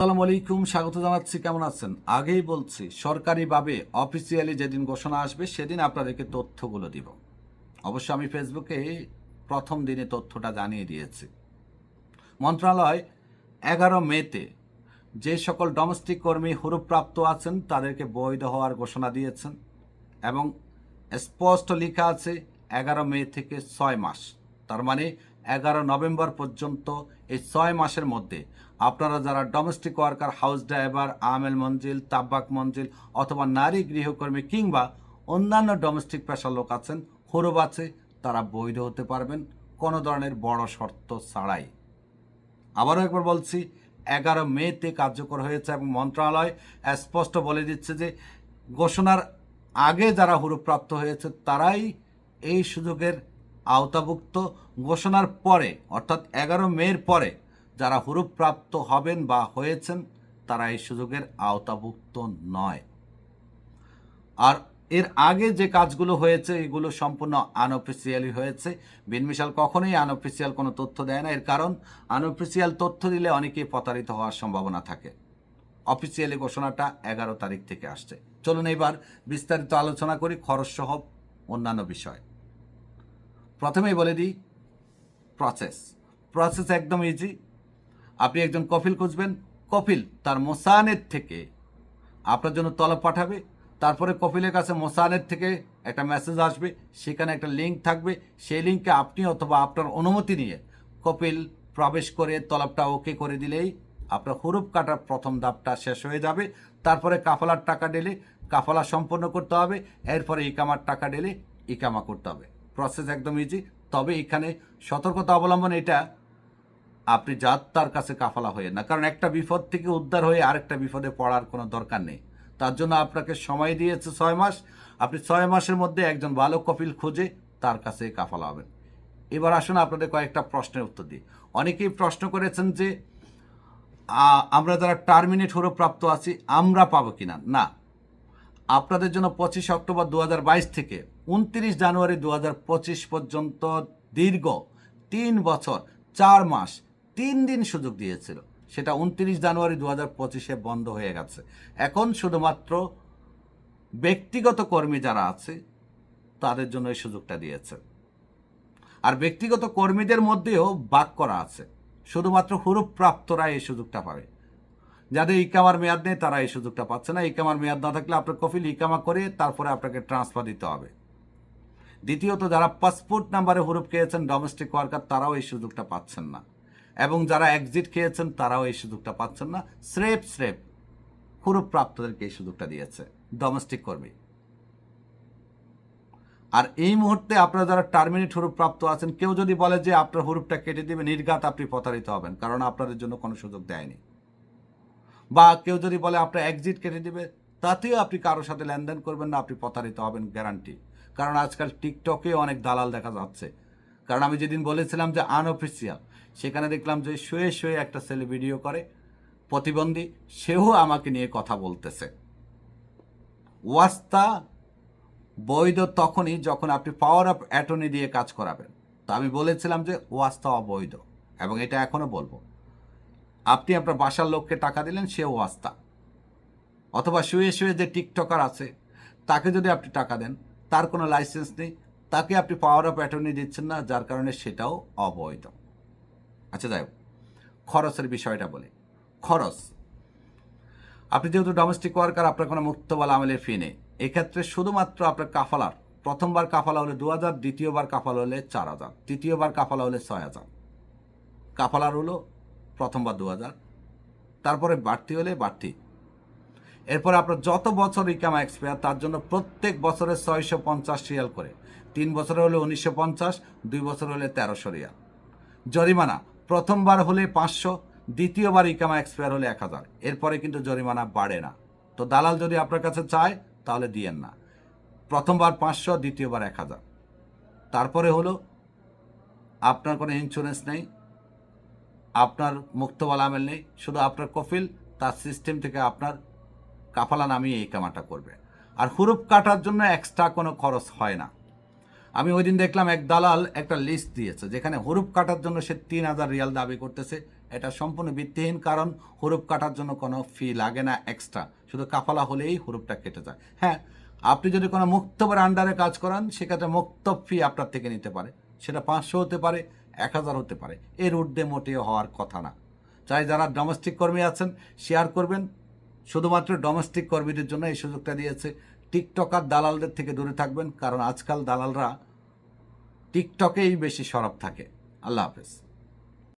আসসালামু আলাইকুম, স্বাগত জানাচ্ছি, কেমন আছেন? আগেই বলছি, সরকারিভাবে অফিসিয়ালি যেদিন ঘোষণা আসবে, সেদিন আপনাদেরকে তথ্যগুলো দিব। অবশ্য আমি ফেসবুকে প্রথম দিনে তথ্যটা জানিয়ে দিয়েছি। মন্ত্রণালয় এগারো মেতে যে সকল ডোমেস্টিক কর্মী হুরুপ্রাপ্ত আছেন, তাদেরকে বৈধ হওয়ার ঘোষণা দিয়েছেন এবং স্পষ্ট লেখা আছে এগারো মে থেকে ছয় মাস। তার মানে এগারো নভেম্বর পর্যন্ত এই ছয় মাসের মধ্যে আপনারা যারা ডোমেস্টিক ওয়ার্কার হাউস ড্রাইভার আমেল মঞ্জিল তাব্বাক মঞ্জিল অথবা নারী গৃহকর্মী কিংবা অন্যান্য ডোমেস্টিক পেশার লোক আছেন হরব আছে, তারা বৈধ হতে পারবেন, কোনো ধরনের বড় শর্ত ছাড়াই। আবারও একবার বলছি, এগারো মেতে কার্যকর হয়েছে এবং মন্ত্রণালয় স্পষ্ট বলে দিচ্ছে যে ঘোষণার আগে যারা হুরুপ্রাপ্ত হয়েছে, তারাই এই সুযোগের আওতাভুক্ত ঘোষণার পরে, অর্থাৎ এগারো মের পরে, যারা হুরুপ্রাপ্ত হবেন বা হয়েছেন, তারা এই সুযোগের আওতাভুক্ত নয়। আর এর আগে যে কাজগুলো হয়েছে, এগুলো সম্পূর্ণ আনঅফিসিয়ালি হয়েছে। বিনমিশাল কখনোই আনঅফিসিয়াল কোনো তথ্য দেয় না। এর কারণ, আনঅফিসিয়াল তথ্য দিলে অনেকেই প্রতারিত হওয়ার সম্ভাবনা থাকে। অফিসিয়ালি ঘোষণাটা এগারো তারিখ থেকে আসছে। চলুন এবার বিস্তারিত আলোচনা করি খরচ সহ অন্যান্য বিষয়। প্রথমেই বলে দিই প্রসেস প্রসেস একদম ইজি আপনি একজন কফিল খুঁজবেন, কফিল তার মোসানের থেকে আপনার জন্য তলব পাঠাবে, তারপরে কপিলের কাছে মোসানের থেকে একটা মেসেজ আসবে, সেখানে একটা লিঙ্ক থাকবে, সেই লিঙ্কে আপনি অথবা আপনার অনুমতি নিয়ে কপিল প্রবেশ করে তলবটা ওকে করে দিলেই আপনার হুরুপ কাটার প্রথম ধাপটা শেষ হয়ে যাবে। তারপরে কাফালার টাকা দিলে কাফালা সম্পন্ন করতে হবে, এরপরে ইকামার টাকা দিলে ইকামা করতে হবে। প্রসেস একদম ইজি তবে এখানে সতর্কতা অবলম্বন এটা, আপনি যাত্রার কাছে কাফালা হয়ে না। কারণ একটা বিপদ থেকে উদ্ধার হয়ে আরেকটা বিপদে পড়ার কোনো দরকার নেই। তার জন্য আপনাকে সময় দিয়েছে ছয় মাস। আপনি ছয় মাসের মধ্যে একজন ভালো কপিল খুঁজে তার কাছে কাফালা হবেন। এবার আসুন আপনাদের কয়েকটা প্রশ্নের উত্তর দিই। অনেকেই প্রশ্ন করেছেন যে আমরা যারা টার্মিনেট হরো প্রাপ্ত আছি, আমরা পাবো কিনা? না। আপনাদের জন্য পঁচিশ অক্টোবর দু হাজার বাইশ থেকে উনত্রিশ জানুয়ারি দু হাজার পঁচিশ পর্যন্ত দীর্ঘ তিন বছর, চার মাস, তিন দিন সুযোগ দিয়েছিল। সেটা উনত্রিশ জানুয়ারি দু হাজার পঁচিশে বন্ধ হয়ে গেছে। এখন শুধুমাত্র ব্যক্তিগত কর্মী যারা আছে, তাদের জন্য এই সুযোগটা দিয়েছে। আর ব্যক্তিগত কর্মীদের মধ্যেও বাক করা আছে। শুধুমাত্র হুরুপ প্রাপ্তরা এই সুযোগটা পাবে। যাদের ইকামার মেয়াদ নেই, তারা এই সুযোগটা পাচ্ছে না। ইকামার মেয়াদ না থাকলে আপনার কফিল ইকামা করে তারপরে আপনাকে ট্রান্সফার দিতে হবে। দ্বিতীয়ত, যারা পাসপোর্ট নাম্বারে হুরুপ খেয়েছেন ডোমেস্টিক ওয়ার্কার তারাও এই সুযোগটা পাচ্ছেন না। এবং যারা এক্সিট খেয়েছেন, তারাও এই সুযোগটা পাচ্ছেন না। স্রেপ স্রেপ হুরুপ প্রাপ্তদেরকে এই সুযোগটা দিয়েছে ডোমেস্টিক কর্মী। আর এই মুহূর্তে আপনারা যারা টার্মিনেট হুরুপ প্রাপ্ত আছেন, কেউ যদি বলে যে আপনার হুরুপটা কেটে দেবে, নির্ঘাত আপনি প্রতারিত হবেন, কারণ আপনাদের জন্য কোনো সুযোগ দেয়নি। বা কেউ যদি বলে আপনার এক্সিট কেটে দেবে, তাতেও আপনি কারোর সাথে লেনদেন করবেন না, আপনি প্রতারিত হবেন গ্যারান্টি কারণ আজকাল টিকটকে অনেক দালাল দেখা যাচ্ছে। কারণ আমি যেদিন বলেছিলাম যে আনঅফিসিয়াল সেখানে দেখলাম যে শুয়ে শুয়ে একটা ছেলে ভিডিও করে, প্রতিবন্ধী, সেও আমাকে নিয়ে কথা বলতেছে। ওয়াস্তা, বৈধ তখনই যখন আপনি পাওয়ার অফ অ্যাটর্নি দিয়ে কাজ করাবেন। তো আমি বলেছিলাম যে ওয়াস্তা অবৈধ, এবং এটা এখনও বলব। আপনি আপনার বাসার লোককে টাকা দিলেন, সেও ওয়াস্তা অথবা শুয়ে শুয়ে যে টিকটকার আছে, তাকে যদি আপনি টাকা দেন, তার কোনো লাইসেন্স নেই, তাকে আপনি পাওয়ার অফ অ্যাটর্নি দিচ্ছেন না, যার কারণে সেটাও অবৈধ। আচ্ছা যাই খরচের বিষয়টা বলি। খরচ। আপনি যেহেতু ডোমেস্টিক ওয়ার্কার আপনার কোনো মুক্তবাল আমেলের ফি নেই। এক্ষেত্রে শুধুমাত্র আপনার কাফালার, প্রথমবার কাফালা হলে দু হাজার দ্বিতীয়বার কাফালা হলে চার হাজার, তৃতীয়বার কাফালা হলে ছয় হাজার। কাফালার হলো প্রথমবার দু হাজার। তারপরে বাড়তি হলে বাড়তি। এরপর আপনার যত বছর ইকামা এক্সপায়ার তার জন্য প্রত্যেক বছরে ছয়শো পঞ্চাশ রিয়াল করে। তিন বছরে হলে উনিশশো পঞ্চাশ, দুই বছর হলে তেরোশো রিয়াল। জরিমানা, প্রথমবার হলে পাঁচশো, দ্বিতীয়বার ইকামা এক্সপায়ার হলে এক হাজার। এরপরে কিন্তু জরিমানা বাড়ে না। তো দালাল যদি আপনার কাছে চায়, তাহলে দিয়েন না। প্রথমবার পাঁচশো, দ্বিতীয়বার এক হাজার। তারপরে হলো, আপনার কোনো ইন্স্যুরেন্স নেই আপনার মুক্তবাল আমেল নেই, শুধু আপনার কফিল তার সিস্টেম থেকে আপনার কাফালা নামিয়ে এই কামাটা করবে। আর হুরুপ কাটার জন্য এক্সট্রা কোনো খরচ হয় না। আমি ওই দিন দেখলাম এক দালাল একটা লিস্ট দিয়েছে, যেখানে হুরুপ কাটার জন্য সে তিন হাজার রিয়াল দাবি করতেছে। এটা সম্পূর্ণ ভিত্তিহীন কারণ হরুপ কাটার জন্য কোনো ফি লাগে না এক্সট্রা শুধু কাফালা হলেই হরুপটা কেটে যায়। হ্যাঁ আপনি যদি কোনো মুক্তবের আন্ডারে কাজ করান, সেক্ষেত্রে মুক্ত ফি আপনার থেকে নিতে পারে। সেটা পাঁচশো হতে পারে এক হাজার হতে পারে। এর ঊর্ধ্বে মোটেও হওয়ার কথা না। চাই যারা ডোমেস্টিক কর্মী আছেন শেয়ার করবেন। শুধুমাত্র ডোমেস্টিক কর্মীদের জন্য এই সুযোগটা দিয়েছে। টিকটকার দালালদের থেকে দূরে থাকবেন, কারণ আজকাল দালালরা টিকটকেই বেশি সরব থাকে। আল্লাহ হাফেজ।